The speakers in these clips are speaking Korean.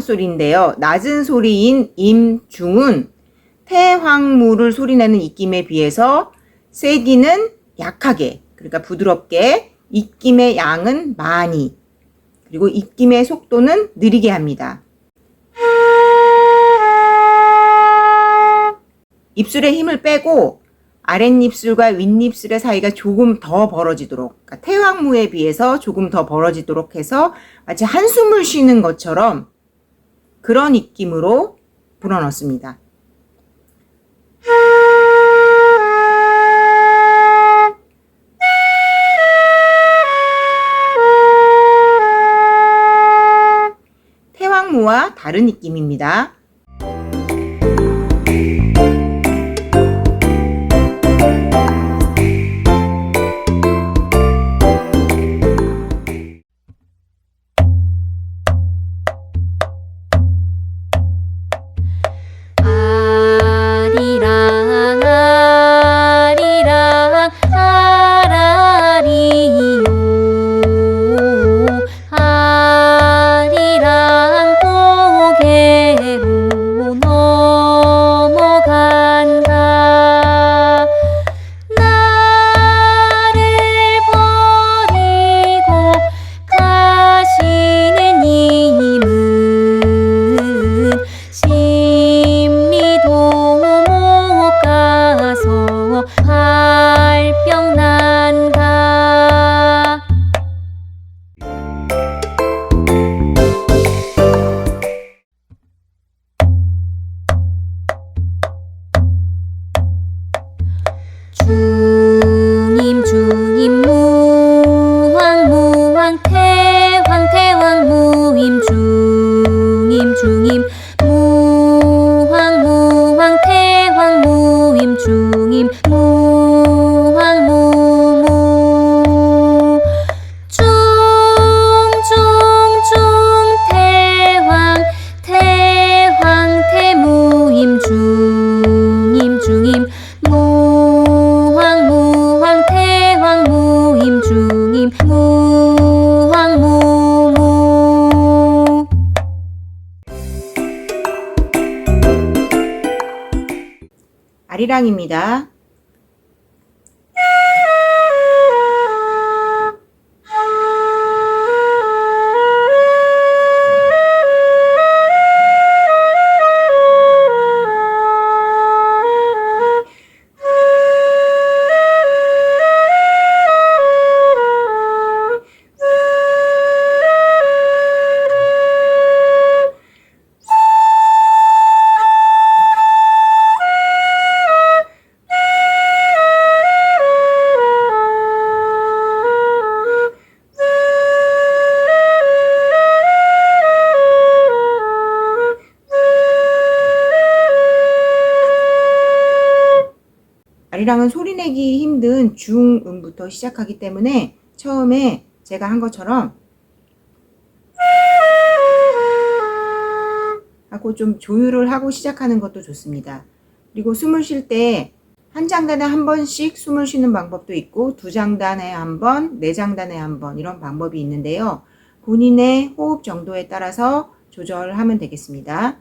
소리인데요. 낮은 소리인 임 중은 태황무를 소리내는 입김에 비해서 세기는 약하게, 그러니까 부드럽게, 입김의 양은 많이, 그리고 입김의 속도는 느리게 합니다. 입술에 힘을 빼고 아랫입술과 윗입술의 사이가 조금 더 벌어지도록, 그러니까 태왕무에 비해서 조금 더 벌어지도록 해서 마치 한숨을 쉬는 것처럼 그런 입김으로 불어넣습니다. 태왕무와 다른 입김입니다. 아리랑입니다. 아리랑은 소리내기 힘든 중음부터 시작하기 때문에 처음에 제가 한 것처럼 하고 좀 조율을 하고 시작하는 것도 좋습니다. 그리고 숨을 쉴 때 한 장단에 한 번씩 숨을 쉬는 방법도 있고 두 장단에 한 번, 네 장단에 한 번 이런 방법이 있는데요. 본인의 호흡 정도에 따라서 조절하면 되겠습니다.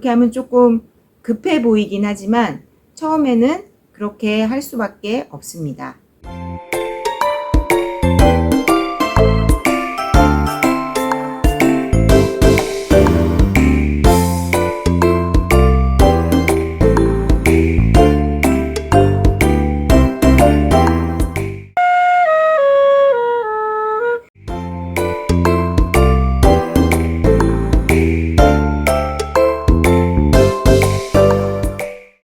이렇게 하면 조금 급해 보이긴 하지만 처음에는 그렇게 할 수밖에 없습니다.